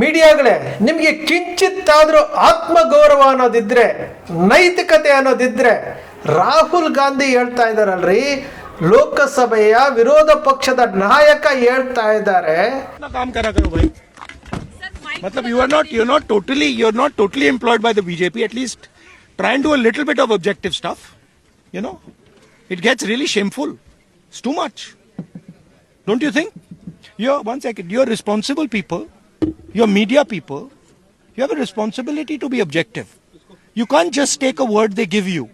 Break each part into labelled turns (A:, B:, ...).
A: ಮೀಡಿಯಾಗಳೇ ನಿಮಗೆ ಕಿಂಚಿತ್ತಾದರೂ ಆತ್ಮಗೌರವ ಅನ್ನೋದಿದ್ರೆ ನೈತಿಕತೆ ಅನ್ನೋದಿದ್ರೆ ರಾಹುಲ್ ಗಾಂಧಿ ಹೇಳ್ತಾ ಇದ್ದಾರಲ್ರಿ ಲೋಕಸಭೆಯ ವಿರೋಧ ಪಕ್ಷದ ನಾಯಕ ಹೇಳ್ತಾ ಇದ್ದಾರೆ
B: अपना काम करा करो भाई मतलब you are not you're not totally you're not totally employed by the BJP at least try and do a little bit of objective stuff you know it gets really shameful it's too much don't you think you're one second you're responsible people you're media people you have a responsibility to be objective you can't just take a word they give you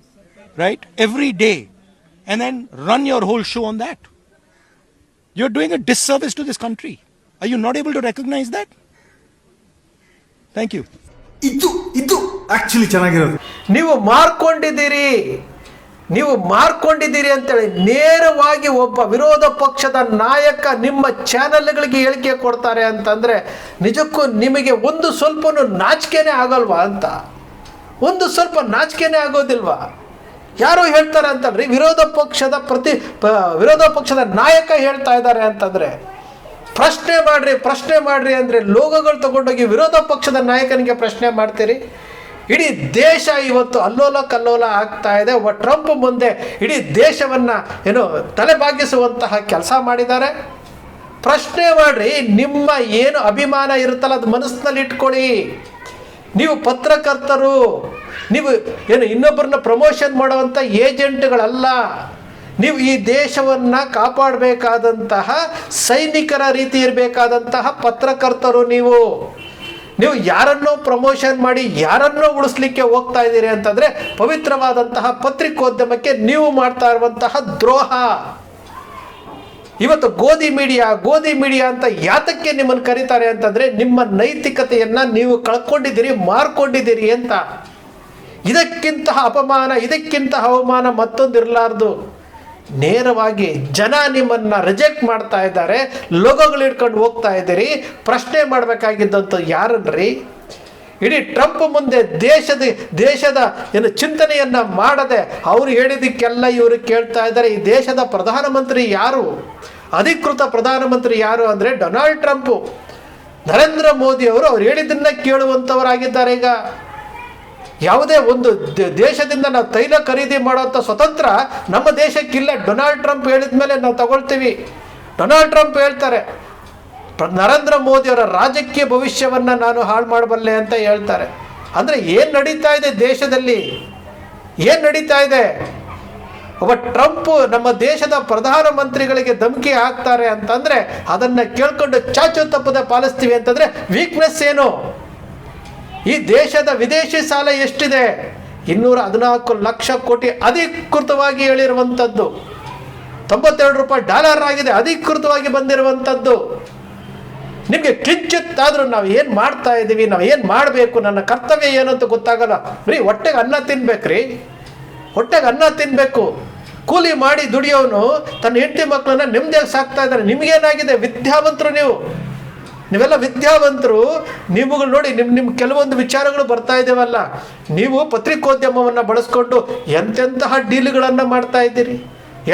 B: right every day and then run your whole show on that you're doing a disservice to this country. Are you not able to recognize that? Thank you.
C: ಇದು ಇದು actually ಚೆನ್ನಾಗಿರೋದು
A: ನೀವು ಮಾರ್ಕೊಂಡಿದ್ದೀರಿ ನೀವು ಮಾರ್ಕೊಂಡಿದ್ದೀರಿ ಅಂತೇಳಿ ನೇರವಾಗಿ ಒಬ್ಬ ವಿರೋಧ ಪಕ್ಷದ ನಾಯಕ ನಿಮ್ಮ ಚಾನೆಲ್ಗಳಿಗೆ ಹೇಳಿಕೆ ಕೊಡ್ತಾರೆ ಅಂತಂದರೆ, ನಿಜಕ್ಕೂ ನಿಮಗೆ ಒಂದು ಸ್ವಲ್ಪನೂ ನಾಚಿಕೆನೇ ಆಗಲ್ವಾ ಅಂತ? ಒಂದು ಸ್ವಲ್ಪ ನಾಚಿಕೆನೇ ಆಗೋದಿಲ್ವಾ? ಯಾರು ಹೇಳ್ತಾರೆ ಅಂತಲ್ರಿ, ವಿರೋಧ ಪಕ್ಷದ ಪ್ರತಿ ವಿರೋಧ ಪಕ್ಷದ ನಾಯಕ ಹೇಳ್ತಾ ಇದ್ದಾರೆ ಅಂತಂದರೆ, ಪ್ರಶ್ನೆ ಮಾಡ್ರಿ ಪ್ರಶ್ನೆ ಮಾಡ್ರಿ ಅಂದರೆ ಲೋಗಗಳು ತಗೊಂಡೋಗಿ ವಿರೋಧ ಪಕ್ಷದ ನಾಯಕನಿಗೆ ಪ್ರಶ್ನೆ ಮಾಡ್ತೀರಿ? ಇಡೀ ದೇಶ ಇವತ್ತು ಅಲ್ಲೋಲ ಕಲ್ಲೋಲ ಆಗ್ತಾ ಇದೆ. ಟ್ರಂಪ್ ಮುಂದೆ ಇಡೀ ದೇಶವನ್ನ, ಏನು, ತಲೆಬಾಗಿಸುವಂತಹ ಕೆಲಸ ಮಾಡಿದ್ದಾರೆ. ಪ್ರಶ್ನೆ ಮಾಡ್ರಿ, ನಿಮ್ಮ ಏನು ಅಭಿಮಾನ ಇರುತ್ತಲ್ಲ ಅದು ಮನಸ್ಸಿನಲ್ಲಿ ಇಟ್ಕೊಳ್ಳಿ. ನೀವು ಪತ್ರಕರ್ತರು, ನೀವು, ಏನು ಇನ್ನೊಬ್ಬರನ್ನ ಪ್ರಮೋಷನ್ ಮಾಡುವಂಥ ಏಜೆಂಟ್ಗಳಲ್ಲ. ನೀವು ಈ ದೇಶವನ್ನು ಕಾಪಾಡಬೇಕಾದಂತಹ ಸೈನಿಕರ ರೀತಿ ಇರಬೇಕಾದಂತಹ ಪತ್ರಕರ್ತರು ನೀವು. ನೀವು ಯಾರನ್ನೋ ಪ್ರಮೋಷನ್ ಮಾಡಿ ಯಾರನ್ನೋ ಉಳಿಸ್ಲಿಕ್ಕೆ ಹೋಗ್ತಾ ಇದ್ದೀರಿ ಅಂತಂದರೆ ಪವಿತ್ರವಾದಂತಹ ಪತ್ರಿಕೋದ್ಯಮಕ್ಕೆ ನೀವು ಮಾಡ್ತಾ ಇರುವಂತಹ ದ್ರೋಹ. ಇವತ್ತು ಗೋಧಿ ಮೀಡಿಯಾ ಗೋಧಿ ಮೀಡಿಯಾ ಅಂತ ಯಾತಕ್ಕೆ ನಿಮ್ಮನ್ನು ಕರೀತಾರೆ ಅಂತಂದ್ರೆ ನಿಮ್ಮ ನೈತಿಕತೆಯನ್ನ ನೀವು ಕಳ್ಕೊಂಡಿದ್ದೀರಿ, ಮಾರ್ಕೊಂಡಿದ್ದೀರಿ ಅಂತ. ಇದಕ್ಕಿಂತಹ ಅಪಮಾನ, ಇದಕ್ಕಿಂತ ಅವಮಾನ ಮತ್ತೊಂದಿರಲಾರ್ದು. ನೇರವಾಗಿ ಜನ ನಿಮ್ಮನ್ನ ರಿಜೆಕ್ಟ್ ಮಾಡ್ತಾ ಇದ್ದಾರೆ, ಲೋಗೋಗಳು ಇಟ್ಕೊಂಡು ಹೋಗ್ತಾ ಇದ್ದೀರಿ, ಪ್ರಶ್ನೆ ಮಾಡಬೇಕಾಗಿದ್ದಂಥ ಯಾರನ್ರಿ? ಇಡೀ ಟ್ರಂಪ್ ಮುಂದೆ ದೇಶದ ದೇಶದ ಏನು ಚಿಂತನೆಯನ್ನ ಮಾಡದೆ ಅವರು ಹೇಳಿದಕ್ಕೆಲ್ಲ ಇವರು ಕೇಳ್ತಾ ಇದ್ದಾರೆ, ಈ ದೇಶದ ಪ್ರಧಾನಮಂತ್ರಿ ಯಾರು? ಅಧಿಕೃತ ಪ್ರಧಾನಮಂತ್ರಿ ಯಾರು ಅಂದರೆ ಡೊನಾಲ್ಡ್ ಟ್ರಂಪು ನರೇಂದ್ರ ಮೋದಿ ಅವರು, ಅವ್ರು ಹೇಳಿದ್ದನ್ನ ಕೇಳುವಂಥವರಾಗಿದ್ದಾರೆ ಈಗ. ಯಾವುದೇ ಒಂದು ದೇಶದಿಂದ ನಾವು ತೈಲ ಖರೀದಿ ಮಾಡುವಂಥ ಸ್ವತಂತ್ರ ನಮ್ಮ ದೇಶಕ್ಕಿಲ್ಲ. ಡೊನಾಲ್ಡ್ ಟ್ರಂಪ್ ಹೇಳಿದ ಮೇಲೆ ನಾವು ತಗೊಳ್ತೀವಿ. ಡೊನಾಲ್ಡ್ ಟ್ರಂಪ್ ಹೇಳ್ತಾರೆ ನರೇಂದ್ರ ಮೋದಿಯವರ ರಾಜಕೀಯ ಭವಿಷ್ಯವನ್ನು ನಾನು ಹಾಳು ಮಾಡಬಲ್ಲೆ ಅಂತ ಹೇಳ್ತಾರೆ. ಅಂದರೆ ಏನು ನಡೀತಾ ಇದೆ ದೇಶದಲ್ಲಿ? ಏನು ನಡೀತಾ ಇದೆ? ಒಬ್ಬ ಟ್ರಂಪ್ ನಮ್ಮ ದೇಶದ ಪ್ರಧಾನಮಂತ್ರಿಗಳಿಗೆ ಧಮಕಿ ಹಾಕ್ತಾರೆ ಅಂತಂದರೆ ಅದನ್ನು ಕೇಳ್ಕೊಂಡು ಚಾಚು ತಪ್ಪದೆ ಪಾಲಿಸ್ತೀವಿ ಅಂತಂದರೆ ವೀಕ್ನೆಸ್ ಏನು? ಈ ದೇಶದ ವಿದೇಶಿ ಸಾಲ ಎಷ್ಟಿದೆ? ಇನ್ನೂರ ಹದಿನಾಲ್ಕು ಲಕ್ಷ ಕೋಟಿ ಅಧಿಕೃತವಾಗಿ ಹೇಳಿರುವಂಥದ್ದು ತೊಂಬತ್ತೆರಡು ರೂಪಾಯಿ ಡಾಲರ್ ಆಗಿದೆ, ಅಧಿಕೃತವಾಗಿ ಬಂದಿರುವಂಥದ್ದು ನಿಮಗೆ ಕಿಂಚಿತ್ತಾದರೂ ನಾವು ಏನು ಮಾಡ್ತಾ ಇದ್ದೀವಿ ನಾವು ಏನು ಮಾಡಬೇಕು, ನನ್ನ ಕರ್ತವ್ಯ ಏನು ಅಂತ ಗೊತ್ತಾಗಲ್ಲ. ರೀ ಹೊಟ್ಟೆಗೆ ಅನ್ನ ತಿನ್ಬೇಕ್ರಿ. ಹೊಟ್ಟೆಗೆ ಅನ್ನ ತಿನ್ನಬೇಕು ಕೂಲಿ ಮಾಡಿ ದುಡಿಯೋನು, ತನ್ನ ಹೆಂಡತಿ ಮಕ್ಕಳನ್ನ ನೆಮ್ಮದಿಯಾಗಿ ಸಾಕ್ತಾ ಇದ್ದಾರೆ. ನಿಮಗೇನಾಗಿದೆ? ವಿದ್ಯಾವಂತರು ನೀವು. ನೀವೆಲ್ಲ ವಿದ್ಯಾವಂತರು, ನೀವುಗಳು ನೋಡಿ ನಿಮ್ಮ ನಿಮ್ಮ ಕೆಲವೊಂದು ವಿಚಾರಗಳು ಬರ್ತಾ ಇದ್ದೇವಲ್ಲ, ನೀವು ಪತ್ರಿಕೋದ್ಯಮವನ್ನು ಬಳಸ್ಕೊಂಡು ಎಂತೆಂತಹ ಡೀಲ್ಗಳನ್ನು ಮಾಡ್ತಾ ಇದ್ದೀರಿ?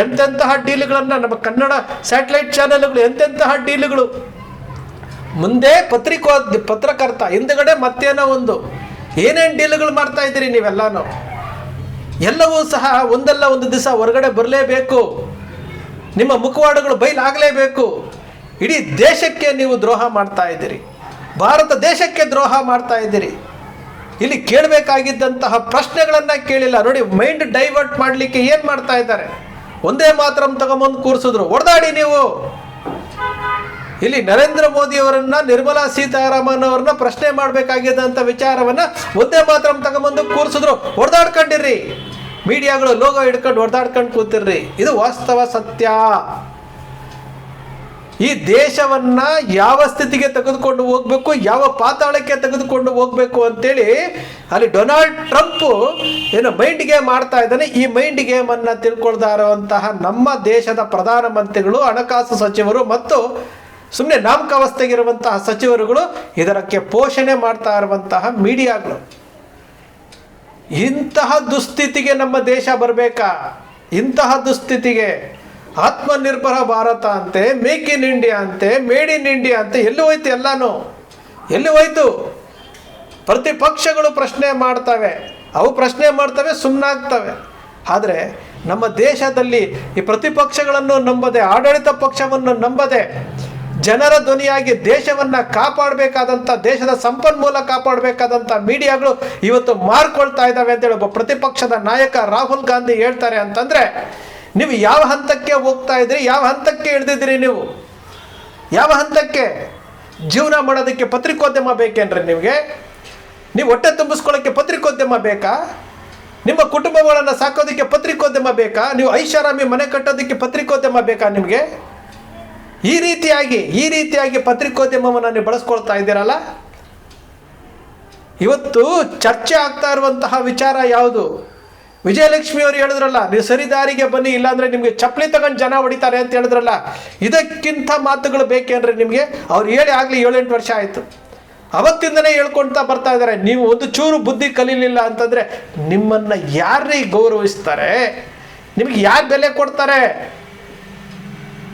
A: ಎಂತೆಂತಹ ಡೀಲ್ಗಳನ್ನು ನಮ್ಮ ಕನ್ನಡ ಸ್ಯಾಟಲೈಟ್ ಚಾನೆಲ್ಗಳು ಎಂತೆಂತಹ ಡೀಲ್ಗಳು? ಮುಂದೆ ಪತ್ರಿಕೋ ಪತ್ರಕರ್ತ, ಹಿಂದುಗಡೆ ಮತ್ತೇನೋ ಒಂದು. ಏನೇನು ಡೀಲ್ಗಳು ಮಾಡ್ತಾ ಇದ್ದೀರಿ ನೀವೆಲ್ಲಾನು? ಎಲ್ಲವೂ ಸಹ ಒಂದಲ್ಲ ಒಂದು ದಿವಸ ಹೊರಗಡೆ ಬರಲೇಬೇಕು. ನಿಮ್ಮ ಮುಖವಾಡಗಳು ಬಯಲಾಗಲೇಬೇಕು ಇಡೀ ದೇಶಕ್ಕೆ ನೀವು ದ್ರೋಹ ಮಾಡ್ತಾ ಇದ್ದೀರಿ. ಭಾರತ ದೇಶಕ್ಕೆ ದ್ರೋಹ ಮಾಡ್ತಾ ಇದ್ದೀರಿ. ಇಲ್ಲಿ ಕೇಳಬೇಕಾಗಿದ್ದಂತಹ ಪ್ರಶ್ನೆಗಳನ್ನು ಕೇಳಿಲ್ಲ. ನೋಡಿ ಮೈಂಡ್ ಡೈವರ್ಟ್ ಮಾಡಲಿಕ್ಕೆ ಏನು ಮಾಡ್ತಾ ಇದ್ದಾರೆ? ಒಂದೇ ಮಾತ್ರ ತಗೊಂಬಂದು ಕೂರಿಸಿದ್ರು. ಹೊಡೆದಾಡಿ ನೀವು. ಇಲ್ಲಿ ನರೇಂದ್ರ ಮೋದಿಯವರನ್ನ, ನಿರ್ಮಲಾ ಸೀತಾರಾಮನ್ ಅವರನ್ನ ಪ್ರಶ್ನೆ ಮಾಡಬೇಕಾಗಿದ್ದಂಥ ವಿಚಾರವನ್ನ ಒಂದೇ ಮಾತ್ರ ತಗೊಂಬಂದು ಕೂರಿಸಿದ್ರು. ಹೊಡೆದಾಡ್ಕೊಂಡಿರ್ರಿ. ಮೀಡಿಯಾಗಳು ಲೋಗೋ ಹಿಡ್ಕೊಂಡು ಹೊಡೆದಾಡ್ಕೊಂಡು ಕೂತಿರ್ರಿ. ಇದು ವಾಸ್ತವ ಸತ್ಯ. ಈ ದೇಶವನ್ನ ಯಾವ ಸ್ಥಿತಿಗೆ ತೆಗೆದುಕೊಂಡು ಹೋಗ್ಬೇಕು, ಯಾವ ಪಾತಾಳಕ್ಕೆ ತೆಗೆದುಕೊಂಡು ಹೋಗ್ಬೇಕು ಅಂತೇಳಿ ಅಲ್ಲಿ ಡೊನಾಲ್ಡ್ ಟ್ರಂಪ್ ಏನು ಮೈಂಡ್ ಗೇಮ್ ಆಡ್ತಾ ಇದ್ದಾನೆ. ಈ ಮೈಂಡ್ ಗೇಮ್ ಅನ್ನ ತಿಳ್ಕೊಳ್ತಾ ಇರುವಂತಹ ನಮ್ಮ ದೇಶದ ಪ್ರಧಾನಮಂತ್ರಿಗಳು, ಹಣಕಾಸು ಸಚಿವರು ಮತ್ತು ಸುಮ್ಮನೆ ನಾಮಕಾವಸ್ಥೆಗಿರುವಂತಹ ಸಚಿವರುಗಳು ಇದರಕ್ಕೆ ಪೋಷಣೆ ಮಾಡ್ತಾ ಇರುವಂತಹ ಮೀಡಿಯಾಗಳು. ಇಂತಹ ದುಸ್ಥಿತಿಗೆ ನಮ್ಮ ದೇಶ ಬರಬೇಕಾ? ಇಂತಹ ದುಸ್ಥಿತಿಗೆ ಆತ್ಮನಿರ್ಭರ ಭಾರತ ಅಂತೆ, ಮೇಕ್ ಇನ್ ಇಂಡಿಯಾ ಅಂತೆ, ಮೇಡ್ ಇನ್ ಇಂಡಿಯಾ ಅಂತೆ, ಎಲ್ಲಿ ಹೋಯ್ತು ಎಲ್ಲಾನು? ಎಲ್ಲಿ ಹೋಯ್ತು? ಪ್ರತಿಪಕ್ಷಗಳು ಪ್ರಶ್ನೆ ಮಾಡ್ತವೆ. ಅವು ಪ್ರಶ್ನೆ ಮಾಡ್ತವೆ ಸುಮ್ಮನಾಗ್ತವೆ ಆದರೆ ನಮ್ಮ ದೇಶದಲ್ಲಿ ಈ ಪ್ರತಿಪಕ್ಷಗಳನ್ನು ನಂಬದೆ, ಆಡಳಿತ ಪಕ್ಷವನ್ನು ನಂಬದೆ, ಜನರ ಧ್ವನಿಯಾಗಿ ದೇಶವನ್ನು ಕಾಪಾಡಬೇಕಾದಂಥ ದೇಶದ ಸಂಪನ್ಮೂಲ ಕಾಪಾಡಬೇಕಾದಂಥ ಮೀಡಿಯಾಗಳು ಇವತ್ತು ಮಾರ್ಕೊಳ್ತಾ ಇದ್ದಾವೆ ಅಂತೇಳಿ ಒಬ್ಬ ಪ್ರತಿಪಕ್ಷದ ನಾಯಕ ರಾಹುಲ್ ಗಾಂಧಿ ಹೇಳ್ತಾರೆ ಅಂತಂದರೆ ನೀವು ಯಾವ ಹಂತಕ್ಕೆ ಹೋಗ್ತಾ ಇದ್ರಿ, ಯಾವ ಹಂತಕ್ಕೆ ಇಳಿದಿದ್ದೀರಿ ನೀವು? ಯಾವ ಹಂತಕ್ಕೆ? ಜೀವನ ಮಾಡೋದಕ್ಕೆ ಪತ್ರಿಕೋದ್ಯಮ ಬೇಕೇನ್ರಿ ನಿಮಗೆ? ನೀವು ಹೊಟ್ಟೆ ತುಂಬಿಸ್ಕೊಳ್ಳೋಕ್ಕೆ ಪತ್ರಿಕೋದ್ಯಮ ಬೇಕಾ? ನಿಮ್ಮ ಕುಟುಂಬಗಳನ್ನು ಸಾಕೋದಕ್ಕೆ ಪತ್ರಿಕೋದ್ಯಮ ಬೇಕಾ? ನೀವು ಐಷಾರಾಮಿ ಮನೆ ಕಟ್ಟೋದಕ್ಕೆ ಪತ್ರಿಕೋದ್ಯಮ ಬೇಕಾ ನಿಮಗೆ? ಈ ರೀತಿಯಾಗಿ ಈ ರೀತಿಯಾಗಿ ಪತ್ರಿಕೋದ್ಯಮವನ್ನು ನೀವು ಬಳಸ್ಕೊಳ್ತಾ ಇದ್ದೀರಲ್ಲ? ಇವತ್ತು ಚರ್ಚೆ ಆಗ್ತಾ ಇರುವಂತಹ ವಿಚಾರ ಯಾವುದು? ವಿಜಯಲಕ್ಷ್ಮಿ ಅವರು ಹೇಳಿದ್ರಲ್ಲ, ನೀವು ಸರಿ ದಾರಿಗೆ ಬನ್ನಿ, ಇಲ್ಲಾಂದ್ರೆ ನಿಮಗೆ ಚಪ್ಪಲಿ ತಗೊಂಡು ಜನ ಹೊಡಿತಾರೆ ಅಂತ ಹೇಳಿದ್ರಲ್ಲ, ಇದಕ್ಕಿಂತ ಮಾತುಗಳು ಬೇಕೇನ್ರಿ ನಿಮಗೆ? ಅವ್ರು ಹೇಳಿ ಆಗಲಿ ಏಳೆಂಟು ವರ್ಷ ಆಯಿತು. ಅವತ್ತಿಂದನೇ ಹೇಳ್ಕೊಳ್ತಾ ಬರ್ತಾ ಇದ್ದಾರೆ ನೀವು ಒಂದು ಚೂರು ಬುದ್ಧಿ ಕಲೀಲಿಲ್ಲ ಅಂತಂದರೆ ನಿಮ್ಮನ್ನು ಯಾರೇ ಗೌರವಿಸ್ತಾರೆ? ನಿಮಗೆ ಯಾರು ಬೆಲೆ ಕೊಡ್ತಾರೆ?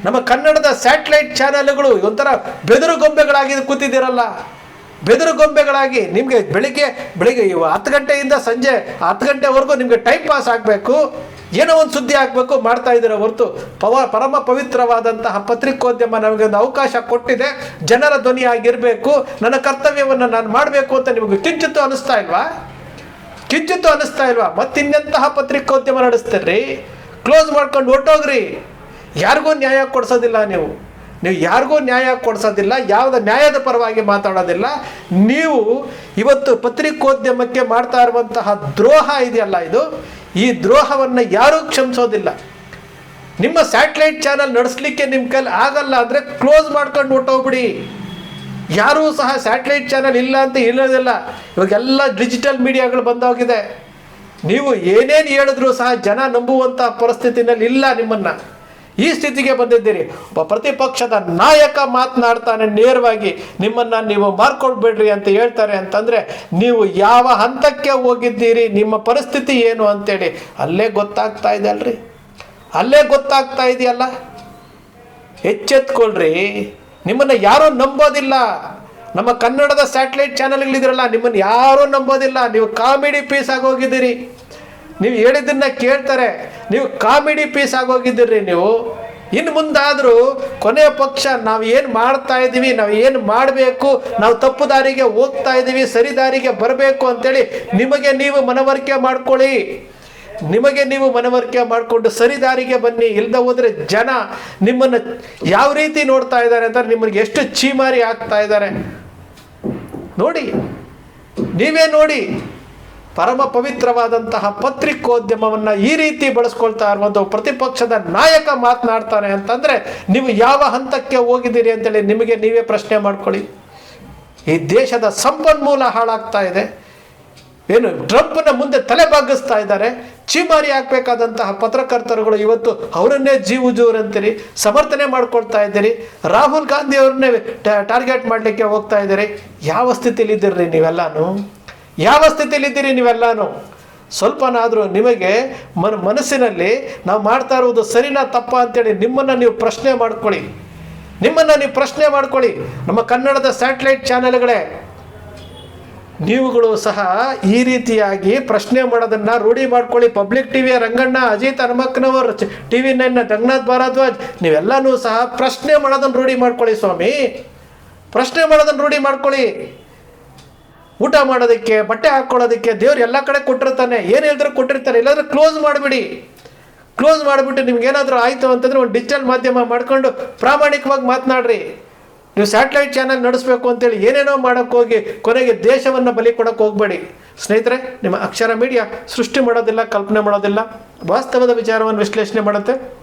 A: ನಮ್ಮ ಕನ್ನಡದ ಸ್ಯಾಟಲೈಟ್ ಚಾನೆಲ್ಗಳು ಒಂಥರ ಬೆದರು ಗೊಂಬೆಗಳಾಗಿ ಕೂತಿದ್ದೀರಲ್ಲ. ಬೆದರು ಗೊಂಬೆಗಳಾಗಿ ನಿಮಗೆ ಬೆಳಿಗ್ಗೆ ಬೆಳಿಗ್ಗೆ ಹತ್ತು ಗಂಟೆಯಿಂದ ಸಂಜೆ ಹತ್ತು ಗಂಟೆವರೆಗೂ ನಿಮಗೆ ಟೈಮ್ ಪಾಸ್ ಆಗಬೇಕು. ಏನೋ ಒಂದು ಸುದ್ದಿ ಆಗಬೇಕು ಮಾಡ್ತಾ ಇದ್ದೀರ ಹೊರತು. ಪವ, ಪರಮ ಪವಿತ್ರವಾದಂತಹ ಪತ್ರಿಕೋದ್ಯಮ ನಮಗೆ ಒಂದು ಅವಕಾಶ ಕೊಟ್ಟಿದೆ. ಜನರ ಧ್ವನಿಯಾಗಿರಬೇಕು ನನ್ನ ಕರ್ತವ್ಯವನ್ನು ನಾನು ಮಾಡಬೇಕು ಅಂತ ನಿಮಗೆ ಕಿಂಚಿತ್ತು ಅನಿಸ್ತಾ ಇಲ್ವಾ? ಕಿಂಚಿತ್ತು ಅನಿಸ್ತಾ ಇಲ್ವಾ? ಮತ್ತಿನ್ನೆಂತಹ ಪತ್ರಿಕೋದ್ಯಮ ನಡೆಸ್ತೀರಿ? ಕ್ಲೋಸ್ ಮಾಡ್ಕೊಂಡು ಹೊಟ್ಟೋಗ್ರಿ ಯಾರಿಗೂ ನ್ಯಾಯ ಕೊಡಿಸೋದಿಲ್ಲ ನೀವು. ನೀವು ಯಾರಿಗೂ ನ್ಯಾಯ ಕೊಡಿಸೋದಿಲ್ಲ, ಯಾವುದ ನ್ಯಾಯದ ಪರವಾಗಿ ಮಾತಾಡೋದಿಲ್ಲ. ನೀವು ಇವತ್ತು ಪತ್ರಿಕೋದ್ಯಮಕ್ಕೆ ಮಾಡ್ತಾ ಇರುವಂತಹ ದ್ರೋಹ ಇದೆಯಲ್ಲ ಇದು? ಈ ದ್ರೋಹವನ್ನು ಯಾರೂ ಕ್ಷಮಿಸೋದಿಲ್ಲ. ನಿಮ್ಮ ಸ್ಯಾಟಲೈಟ್ ಚಾನಲ್ ನಡೆಸಲಿಕ್ಕೆ ನಿಮ್ಮ ಕೈಲಿ ಆಗಲ್ಲ ಅಂದರೆ ಕ್ಲೋಸ್ ಮಾಡ್ಕೊಂಡು ಹೊಟ್ಟೋಗ್ಬಿಡಿ ಯಾರೂ ಸಹ ಸ್ಯಾಟಲೈಟ್ ಚಾನಲ್ ಇಲ್ಲ ಅಂತ ಹೇಳೋದಿಲ್ಲ. ಇವಾಗೆಲ್ಲ ಡಿಜಿಟಲ್ ಮೀಡಿಯಾಗಳು ಬಂದೋಗಿದೆ. ನೀವು ಏನೇನು ಹೇಳಿದ್ರು ಸಹ ಜನ ನಂಬುವಂಥ ಪರಿಸ್ಥಿತಿನಲ್ಲಿ ಇಲ್ಲ ನಿಮ್ಮನ್ನು. ಈ ಸ್ಥಿತಿಗೆ ಬಂದಿದ್ದೀರಿ. ಪ್ರತಿಪಕ್ಷದ ನಾಯಕ ಮಾತನಾಡ್ತಾನೆ ನೇರವಾಗಿ, ನಿಮ್ಮನ್ನು ನೀವು ಮಾರ್ಕೊಳ್ಬೇಡ್ರಿ ಅಂತ ಹೇಳ್ತಾರೆ ಅಂತಂದರೆ, ನೀವು ಯಾವ ಹಂತಕ್ಕೆ ಹೋಗಿದ್ದೀರಿ, ನಿಮ್ಮ ಪರಿಸ್ಥಿತಿ ಏನು ಅಂತೇಳಿ, ಅಲ್ಲೇ ಗೊತ್ತಾಗ್ತಾ ಇದೆ ಅಲ್ರಿ. ಅಲ್ಲೇ ಗೊತ್ತಾಗ್ತಾ ಇದೆಯಲ್ಲ. ಎಚ್ಚೆತ್ಕೊಳ್ರಿ. ನಿಮ್ಮನ್ನು ಯಾರೂ ನಂಬೋದಿಲ್ಲ. ನಮ್ಮ ಕನ್ನಡದ ಸ್ಯಾಟಲೈಟ್ ಚಾನಲ್ಗಳಿದ್ರಲ್ಲ, ನಿಮ್ಮನ್ನು ಯಾರೂ ನಂಬೋದಿಲ್ಲ. ನೀವು ಕಾಮಿಡಿ ಪೀಸ್ ಆಗೋಗಿದ್ದೀರಿ ನೀವು ಹೇಳಿದ್ದನ್ನ ಕೇಳ್ತಾರೆ. ನೀವು ಕಾಮಿಡಿ ಪೀಸ್ ಆಗೋಗಿದ್ದೀರಿ ನೀವು. ಇನ್ನು ಮುಂದಾದರೂ ಕೊನೆಯ ಪಕ್ಷ ನಾವು ಏನು ಮಾಡ್ತಾ ಇದ್ದೀವಿ, ನಾವು ಏನು ಮಾಡಬೇಕು, ನಾವು ತಪ್ಪು ದಾರಿಗೆ ಹೋಗ್ತಾ ಇದ್ದೀವಿ, ಸರಿ ದಾರಿಗೆ ಬರಬೇಕು ಅಂತೇಳಿ ನಿಮಗೆ ನೀವು ಮನವರಿಕೆ ಮಾಡ್ಕೊಳ್ಳಿ. ನಿಮಗೆ ನೀವು ಮನವರಿಕೆ ಮಾಡಿಕೊಂಡು ಸರಿ ದಾರಿಗೆ ಬನ್ನಿ ಇಲ್ಲದ ಹೋದರೆ ಜನ ನಿಮ್ಮನ್ನು ಯಾವ ರೀತಿ ನೋಡ್ತಾ ಇದ್ದಾರೆ ಅಂತ ನಿಮಗೆ ಎಷ್ಟು ಚೀಮಾರಿ ಆಗ್ತಾ ಇದ್ದಾರೆ. ನೋಡಿ, ನೀವೇ ನೋಡಿ. ಪರಮ ಪವಿತ್ರವಾದಂತಹ ಪತ್ರಿಕೋದ್ಯಮವನ್ನು ಈ ರೀತಿ ಬಳಸ್ಕೊಳ್ತಾ ಇರುವಂಥ ಪ್ರತಿಪಕ್ಷದ ನಾಯಕ ಮಾತನಾಡ್ತಾನೆ ಅಂತಂದರೆ ನೀವು ಯಾವ ಹಂತಕ್ಕೆ ಹೋಗಿದ್ದೀರಿ ಅಂತೇಳಿ ನಿಮಗೆ ನೀವೇ ಪ್ರಶ್ನೆ ಮಾಡ್ಕೊಳ್ಳಿ. ಈ ದೇಶದ ಸಂಪನ್ಮೂಲ ಹಾಳಾಗ್ತಾ ಇದೆ. ಏನು ಟ್ರಂಪ್ನ ಮುಂದೆ ತಲೆ ಬಾಗಿಸ್ತಾ ಇದ್ದಾರೆ. ಚೀಮಾರಿ ಹಾಕಬೇಕಾದಂತಹ ಪತ್ರಕರ್ತರುಗಳು ಇವತ್ತು ಅವರನ್ನೇ ಜೀವು ಅಂತೀರಿ, ಸಮರ್ಥನೆ ಮಾಡ್ಕೊಳ್ತಾ ಇದ್ದೀರಿ. ರಾಹುಲ್ ಗಾಂಧಿ ಅವ್ರನ್ನೇ ಟಾರ್ಗೆಟ್ ಮಾಡಲಿಕ್ಕೆ ಹೋಗ್ತಾ ಇದ್ದೀರಿ. ಯಾವ ಸ್ಥಿತಿಲಿ ಇದ್ದೀರಿ ನೀವೆಲ್ಲಾನು? ಯಾವ ಸ್ಥಿತಿಯಲ್ಲಿದ್ದೀರಿ ನೀವೆಲ್ಲಾನು? ಸ್ವಲ್ಪನಾದರೂ ನಿಮಗೆ ಮನ ಮನಸ್ಸಿನಲ್ಲಿ ನಾವು ಮಾಡ್ತಾ ಇರುವುದು ಸರಿನಾ ತಪ್ಪ ಅಂತೇಳಿ ನಿಮ್ಮನ್ನು ನೀವು ಪ್ರಶ್ನೆ ಮಾಡ್ಕೊಳ್ಳಿ. ನಿಮ್ಮನ್ನು ನೀವು ಪ್ರಶ್ನೆ ಮಾಡ್ಕೊಳ್ಳಿ. ನಮ್ಮ ಕನ್ನಡದ ಸ್ಯಾಟಲೈಟ್ ಚಾನೆಲ್ಗಳೇ. ನೀವುಗಳು ಸಹ ಈ ರೀತಿಯಾಗಿ ಪ್ರಶ್ನೆ ಮಾಡೋದನ್ನು ರೂಢಿ ಮಾಡ್ಕೊಳ್ಳಿ. ಪಬ್ಲಿಕ್ ಟಿ ವಿಯ ರಂಗಣ್ಣ, ಅಜಿತ್ ಹನುಮಕ್ನವರ್ ಟಿ ವಿ ನೈನ್ನ ರಂಗನಾಥ್ ಭಾರದ್ವಾಜ್, ನೀವೆಲ್ಲನೂ ಸಹ ಪ್ರಶ್ನೆ ಮಾಡೋದನ್ನು ರೂಢಿ ಮಾಡ್ಕೊಳ್ಳಿ ಸ್ವಾಮಿ. ಪ್ರಶ್ನೆ ಮಾಡೋದನ್ನು ರೂಢಿ ಮಾಡ್ಕೊಳ್ಳಿ. ಊಟ ಮಾಡೋದಕ್ಕೆ, ಬಟ್ಟೆ ಹಾಕ್ಕೊಳ್ಳೋದಕ್ಕೆ ದೇವ್ರು ಎಲ್ಲ ಕಡೆ ಕೊಟ್ಟಿರ್ತಾನೆ. ಏನು ಹೇಳಿದ್ರು ಕೊಟ್ಟಿರ್ತಾನೆ. ಇಲ್ಲಾಂದ್ರೆ ಕ್ಲೋಸ್ ಮಾಡಿಬಿಡಿ. ಕ್ಲೋಸ್ ಮಾಡಿಬಿಟ್ಟು ನಿಮ್ಗೆ ಏನಾದರೂ ಆಯಿತು ಅಂತಂದ್ರೆ ಒಂದು ಡಿಜಿಟಲ್ ಮಾಧ್ಯಮ ಮಾಡ್ಕೊಂಡು ಪ್ರಾಮಾಣಿಕವಾಗಿ ಮಾತನಾಡ್ರಿ. ನೀವು ಸ್ಯಾಟಲೈಟ್ ಚಾನಲ್ ನಡೆಸಬೇಕು ಅಂತೇಳಿ ಏನೇನೋ ಮಾಡೋಕ್ಕೆ ಹೋಗಿ, ಕೊನೆಗೆ ದೇಶವನ್ನು ಬಲಿ ಕೊಡೋಕೆ ಹೋಗಬೇಡಿ. ಸ್ನೇಹಿತರೆ, ನಿಮ್ಮ ಅಕ್ಷರ ಮೀಡಿಯಾ ಸೃಷ್ಟಿ ಮಾಡೋದಿಲ್ಲ, ಕಲ್ಪನೆ ಮಾಡೋದಿಲ್ಲ. ವಾಸ್ತವದ ವಿಚಾರವನ್ನು ವಿಶ್ಲೇಷಣೆ ಮಾಡುತ್ತೆ.